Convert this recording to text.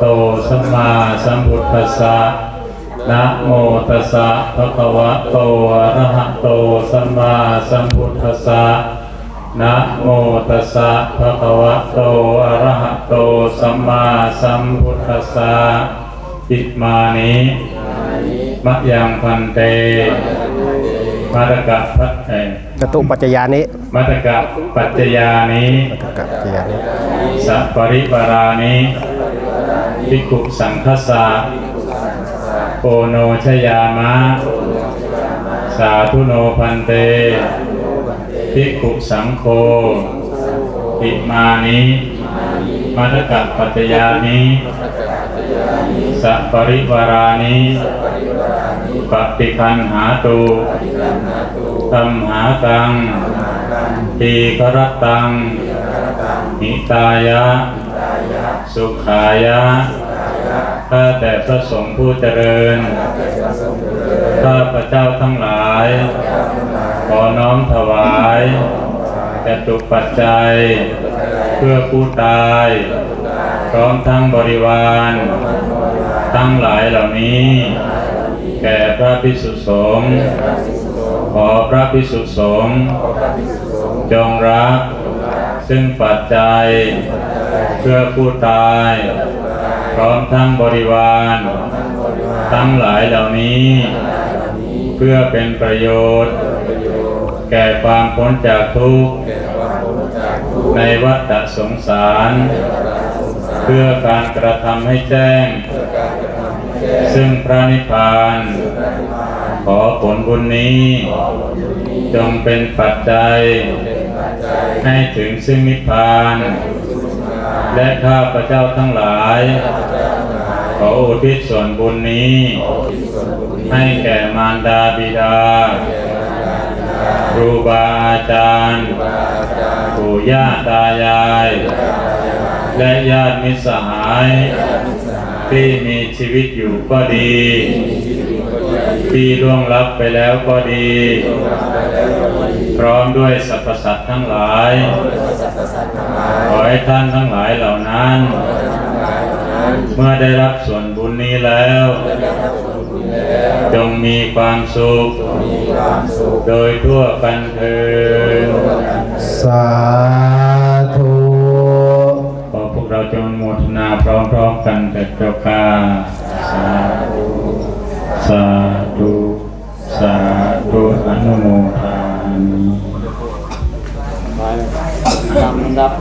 โตสัมมาสัมพุทธัสสะนะโมตัสสะภะคะวะโตอะระหะโตสัมมาสัมพุทธัสสะนะโมตัสสะภะคะวะโตอะระหะโตสัมมาสัมพุทธัสสะอิมานิมะยังพันเตมาตกะพัทเอจตุปัจจยานิมัตตกะปัจจยานิจตุปัจจยานิสัปริวารานิ ภิกขุสังคสะโอโนชยามะ สาธุโนพันเตภิกขุสังโฆอิมานิมัตตกะปัจจยานิสัปริวารานิปฏิคันหาตุตัมหากังทีกรตังหิตายะ สุขายะ ข้าแต่พระสงฆ์ผู้เจริญ ข้าพระเจ้าทั้งหลาย ขอน้อมถวายจตุปัจจัย เพื่อผู้ตาย พร้อมทั้งบริวาร ทั้งหลายเหล่านี้ แก่พระพิสุสงฆ์ขอพระพิสุสงฆ์จงรับซึ่งปัจจัย เพื่อผู้ตาย พร้อมทั้งบริวาร ทั้งหลายเหล่านี้ เพื่อเป็นประโยชน์ แก่ความพ้นจากทุกข์ในวัฏสงสาร เพื่อการกระทำให้แจ้ง ซึ่งพระนิพพาน ขอผลบุญนี้ จงเป็นปัจจัย ให้ถึงซึ่งนิพพาน และข้าพระเจ้าทั้งหลาย ขออุทิศส่วนบุญนี้ ให้แก่มารดาบิดา ครูบาอาจารย์ปู่ย่าตายาย และญาติมิตรสหาย ที่มีชีวิตอยู่ก็ดี ที่ล่วงลับไปแล้วก็ดี พร้อมด้วยสรรพสัตว์ทั้งหลาย ขอให้ท่านทั้งหลายเหล่านั้น เมื่อได้รับส่วนบุญนี้แล้ว จงมีความสุข โดยทั่วกันเถิดสาธุขอพวกเราจงอนุโมทนาพร้อมๆกันเถิดเจ้าค่ะสาธุ สาธุสาธุอนุโมทามิตาลำดับ